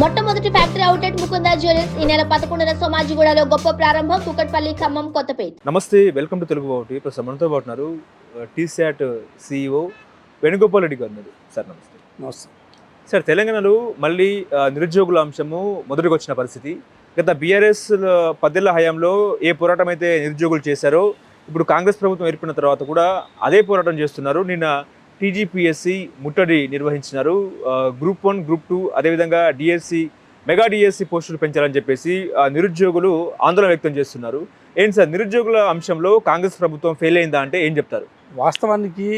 మొట్టమొదటి factory outlet Mukunda jewellers ఈ నెల పదకొండున సోమాజిగూడలో గొప్ప ప్రారంభం కుకట్పల్లి ఖమ్మం కొత్తపేట. నమస్తే వెల్కమ్ టు తెలుగు బావుటి. ఇప్పుడు మనతో పాటు ఉన్నారు టీశాట్ సిఇఓ వేణుగోపాల్ రెడ్డి గారు ఉన్నారు. సార్ నమస్తే. నమస్తే. సార్ తెలంగాణలో మళ్ళీ నిరుద్యోగుల అంశము మొదటికి వచ్చిన పరిస్థితి. గత బీఆర్ఎస్ పదేళ్ళ హయాంలో ఏ పోరాటం అయితే నిరుద్యోగులు చేశారో ఇప్పుడు కాంగ్రెస్ ప్రభుత్వం ఏర్పడిన తర్వాత కూడా అదే పోరాటం చేస్తున్నారు. నిన్న టీజీపీఎస్సి ముట్టడి నిర్వహించినారు. గ్రూప్ వన్ గ్రూప్ టూ అదేవిధంగా డిఎస్సి మెగా డిఎస్సి పోస్టులు పెంచాలని చెప్పేసి నిరుద్యోగులు ఆందోళన వ్యక్తం చేస్తున్నారు. ఏంటి సార్ నిరుద్యోగుల అంశంలో కాంగ్రెస్ ప్రభుత్వం ఫెయిల్ అయిందా అంటే ఏం చెప్తారు? వాస్తవానికి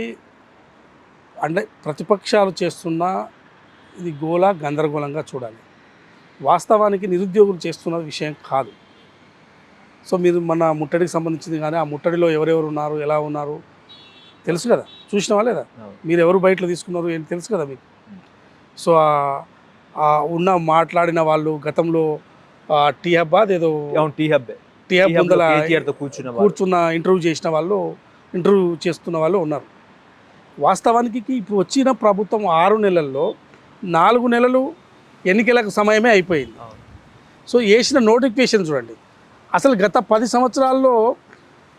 అంటే ప్రతిపక్షాలు చేస్తున్న ఇది గోళ గందరగోళంగా చూడాలి. వాస్తవానికి నిరుద్యోగులు చేస్తున్న విషయం కాదు. సో మీరు మన ముట్టడికి సంబంధించింది కానీ ఆ ముట్టడిలో ఎవరెవరు ఉన్నారు ఎలా ఉన్నారు తెలుసు కదా? చూసినవా లేదా? మీరు ఎవరు బయటలో తీసుకున్నారు ఏంటి తెలుసు కదా మీకు? సో ఉన్న మాట్లాడిన వాళ్ళు గతంలో టీ హబ్ అదేదో టీ హబ్ టీ హబ్ ముందల కూర్చున్న. కూర్చున్న ఇంటర్వ్యూ చేసిన వాళ్ళు ఇంటర్వ్యూ చేస్తున్న వాళ్ళు ఉన్నారు. వాస్తవానికి ఇప్పుడు వచ్చిన ప్రభుత్వం ఆరు నెలల్లో నాలుగు నెలలు ఎన్నికలకు సమయమే అయిపోయింది. సో వేసిన నోటిఫికేషన్ చూడండి. అసలు గత పది సంవత్సరాల్లో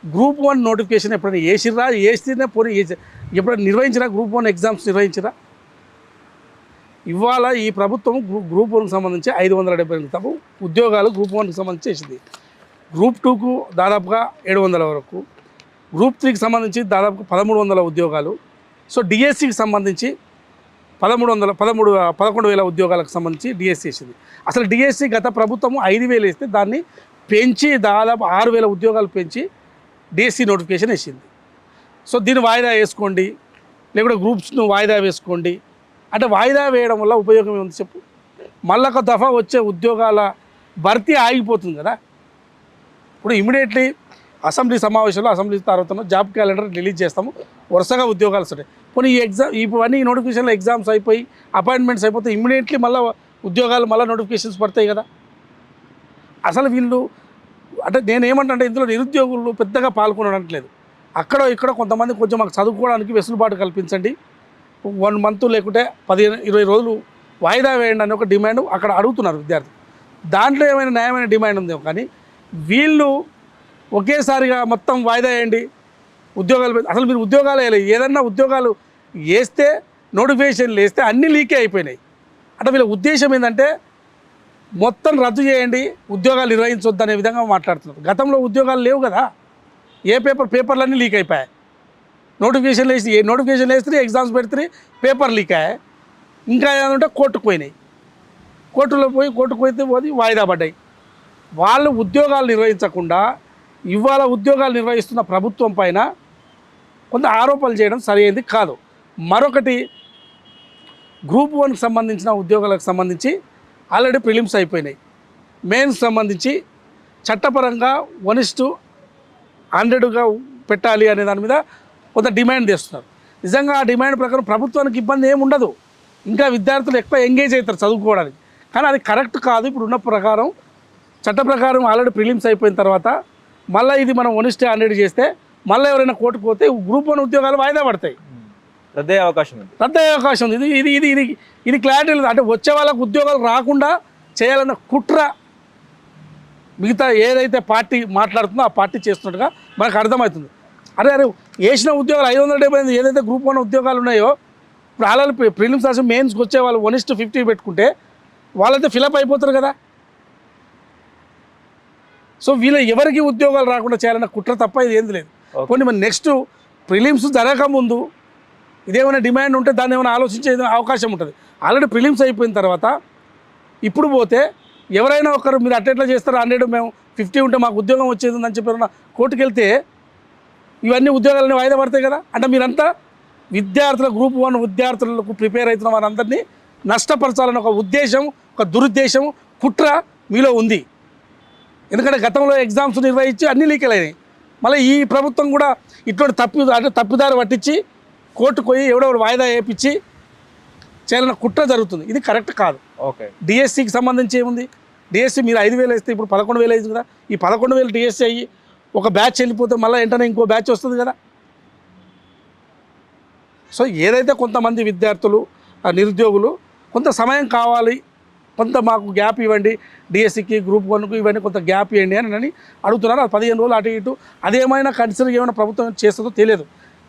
గ్రూప్ వన్ నోటిఫికేషన్ ఎప్పుడైనా వేసిరా వేస్తేనే పోనీ ఎప్పుడైనా నిర్వహించిరా గ్రూప్ వన్ ఎగ్జామ్స్ నిర్వహించిరా? ఇవాళ ఈ ప్రభుత్వం గ్రూప్ వన్కి సంబంధించి ఐదు వందల డెబ్బై ఎనిమిది తప్పు ఉద్యోగాలు గ్రూప్ వన్కి సంబంధించి చేసింది. గ్రూప్ టూకు దాదాపుగా ఏడు వందల వరకు గ్రూప్ త్రీకి సంబంధించి దాదాపు పదమూడు వందల ఉద్యోగాలు సో డిఎస్సికి సంబంధించి పదమూడు వందల పదమూడు పదకొండు వేల ఉద్యోగాలకు సంబంధించి డిఎస్సి వేసింది. అసలు డిఎస్సి గత ప్రభుత్వం ఐదు వేలు వేస్తే దాన్ని పెంచి దాదాపు ఆరు వేల ఉద్యోగాలు పెంచి డిఎస్సి నోటిఫికేషన్ వేసింది. సో దీన్ని వాయిదా వేసుకోండి. లేకుంటే గ్రూప్స్ను వాయిదా వేసుకోండి. అంటే వాయిదా వేయడం వల్ల ఉపయోగం ఏముంది చెప్పు? మళ్ళొక దఫా వచ్చే ఉద్యోగాల భర్తీ ఆగిపోతుంది కదా? ఇప్పుడు ఇమీడియట్లీ అసెంబ్లీ సమావేశంలో అసెంబ్లీ తర్వాత జాబ్ క్యాలెండర్ రిలీజ్ చేస్తాము. వరుసగా ఉద్యోగాలు వస్తాయి. పోనీ ఈ ఎగ్జామ్ ఇవన్నీ నోటిఫికేషన్లో ఎగ్జామ్స్ అయిపోయి అపాయింట్మెంట్స్ అయిపోతే ఇమీడియట్లీ మళ్ళీ ఉద్యోగాలు మళ్ళీ నోటిఫికేషన్స్ పడతాయి కదా? అసలు వీళ్ళు అంటే నేను ఏమంటే ఇందులో నిరుద్యోగులు పెద్దగా పాల్గొనట్లేదు అక్కడ ఇక్కడ కొంతమంది కొంచెం మాకు చదువుకోవడానికి వెసులుబాటు కల్పించండి. వన్ మంత్ లేకుంటే పదిహేను ఇరవై రోజులు వాయిదా వేయండి అని ఒక డిమాండ్ అక్కడ అడుగుతున్నారు విద్యార్థి దాంట్లో ఏమైనా న్యాయమైన డిమాండ్ ఉందేమో కానీ వీళ్ళు ఒకేసారిగా మొత్తం వాయిదా వేయండి. ఉద్యోగాలు అసలు మీరు ఉద్యోగాలు వేయలేదు. ఏదన్నా ఉద్యోగాలు వేస్తే నోటిఫికేషన్లు వేస్తే అన్నీ లీకే అయిపోయినాయి. అంటే వీళ్ళ ఉద్దేశం ఏంటంటే మొత్తం రద్దు చేయండి ఉద్యోగాలు నిర్వహించొద్దు అనే విధంగా మాట్లాడుతున్నారు. గతంలో ఉద్యోగాలు లేవు కదా. ఏ పేపర్ పేపర్లన్నీ లీక్ అయిపోయాయి. నోటిఫికేషన్ వేసి ఏ నోటిఫికేషన్ వేస్తే ఎగ్జామ్స్ పెడితే పేపర్ లీక్ అయ్యాయి. ఇంకా ఏదంటే కోర్టుకు పోయినాయి. కోర్టులో పోయి కోర్టుకు పోతే పోయి వాయిదా పడ్డాయి. వాళ్ళు ఉద్యోగాలు నిర్వహించకుండా ఇవాళ ఉద్యోగాలు నిర్వహిస్తున్న ప్రభుత్వం పైన కొంత ఆరోపణలు చేయడం సరైనది కాదు. మరొకటి గ్రూప్ వన్కి సంబంధించిన ఉద్యోగాలకు సంబంధించి ఆల్రెడీ ప్రిలిమ్స్ అయిపోయినాయి. మెయిన్స్ సంబంధించి చట్టపరంగా వన్ హండ్రెడ్గా పెట్టాలి అనే దాని మీద కొంత డిమాండ్ చేస్తున్నారు. నిజంగా ఆ డిమాండ్ ప్రకారం ప్రభుత్వానికి ఇబ్బంది ఏమి ఉండదు. ఇంకా విద్యార్థులు ఎక్కువ ఎంగేజ్ అవుతారు చదువుకోవడానికి. కానీ అది కరెక్ట్ కాదు. ఇప్పుడు ఉన్న ప్రకారం చట్ట ప్రకారం ఆల్రెడీ ప్రిలిమ్స్ అయిపోయిన తర్వాత మళ్ళీ ఇది మనం వన్ ఇస్టే హండ్రెడ్ చేస్తే మళ్ళీ ఎవరైనా కోర్టుకు పోతే గ్రూప్ వన్ ఉద్యోగాలు వాయిదా పడతాయి. రద్దే అవకాశం ఉంది. రద్దు అయ్యే అవకాశం ఉంది. ఇది ఇది ఇది ఇది ఇది క్లారిటీ లేదు. అంటే వచ్చే వాళ్ళకు ఉద్యోగాలు రాకుండా చేయాలన్న కుట్ర మిగతా ఏదైతే పార్టీ మాట్లాడుతుందో ఆ పార్టీ చేస్తున్నట్టుగా మనకు అర్థమవుతుంది. అరే అరే వేసిన ఉద్యోగాలు ఐదు వందల డెబ్బై ఎనిమిది ఏదైతే గ్రూప్ వన్ ఉద్యోగాలు ఉన్నాయో ఇప్పుడు ప్రిలిమ్స్ రాసి మెయిన్స్కి వచ్చే వాళ్ళు వన్ ఇస్ట్ ఫిఫ్టీ పెట్టుకుంటే వాళ్ళైతే ఫిలప్ అయిపోతారు కదా. సో వీళ్ళ ఎవరికి ఉద్యోగాలు రాకుండా చేయాలన్న కుట్ర తప్ప ఇది ఏంది లేదు. కొన్ని మరి నెక్స్ట్ ప్రిలిమ్స్ జరగక ముందు ఇదేమైనా డిమాండ్ ఉంటే దాన్ని ఏమైనా ఆలోచించే అవకాశం ఉంటుంది. ఆల్రెడీ ప్రిలిమ్స్ అయిపోయిన తర్వాత ఇప్పుడు పోతే ఎవరైనా ఒకరు మీరు అట్టెట్లా చేస్తారు? హండ్రెడ్ మేము ఫిఫ్టీ ఉంటే మాకు ఉద్యోగం వచ్చేది అని చెప్పి ఎవరైనా కోర్టుకు వెళ్తే ఇవన్నీ ఉద్యోగాలన్నీ వాయిదా పడతాయి కదా? అంటే మీరంతా విద్యార్థుల గ్రూప్ వన్ విద్యార్థులకు ప్రిపేర్ అవుతున్న వారందరినీ నష్టపరచాలని ఒక ఉద్దేశం ఒక దురుద్దేశం కుట్ర మీలో ఉంది. ఎందుకంటే గతంలో ఎగ్జామ్స్ నిర్వహించి అన్ని లీకెలైనాయి అయినాయి. మళ్ళీ ఈ ప్రభుత్వం కూడా ఇటువంటి తప్పి అంటే తప్పిదారి పట్టించి కోర్టుకు పోయి ఎవడెవడు వాయిదా వేయించి చేయాలన్న కుట్ర జరుగుతుంది. ఇది కరెక్ట్ కాదు. ఓకే. డిఎస్సికి సంబంధించి ఏముంది? డిఎస్సి మీరు ఐదు వేలు వేస్తే ఇప్పుడు పదకొండు వేలు అయింది కదా. ఈ పదకొండు వేలు డిఎస్సి అయ్యి ఒక బ్యాచ్ వెళ్ళిపోతే మళ్ళీ వెంటనే ఇంకో బ్యాచ్ వస్తుంది కదా. సో ఏదైతే కొంతమంది విద్యార్థులు నిరుద్యోగులు కొంత సమయం కావాలి కొంత మాకు గ్యాప్ ఇవ్వండి డిఎస్సికి గ్రూప్ వన్కు ఇవన్నీ కొంత గ్యాప్ ఇవ్వండి అని అని అడుగుతున్నారు. అది పదిహేను రోజులు అటు ఇటు అదేమైనా కన్సిడర్ ఏమైనా ప్రభుత్వం చేస్తుందో తెలియదు.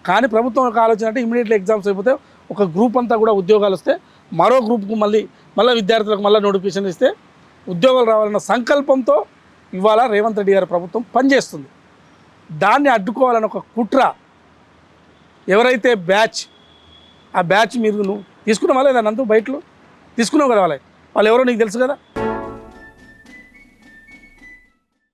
కానీ ప్రభుత్వం యొక్క ఆలోచన అంటే ఇమీడియట్లీ ఎగ్జామ్స్ అయిపోతే ఒక గ్రూప్ అంతా కూడా ఉద్యోగాలు వస్తే మరో గ్రూప్కు మళ్ళీ మళ్ళీ విద్యార్థులకు మళ్ళీ నోటిఫికేషన్ ఇస్తే ఉద్యోగాలు రావాలన్న సంకల్పంతో ఇవాళ రేవంత్ రెడ్డి గారి ప్రభుత్వం పనిచేస్తుంది. దాన్ని అడ్డుకోవాలని ఒక కుట్ర ఎవరైతే బ్యాచ్ ఆ బ్యాచ్ మీరు నువ్వు తీసుకున్నావా లేదా నందు బయటలో? తీసుకున్నావు కదా వాళ్ళ. వాళ్ళు ఎవరో నీకు తెలుసు కదా?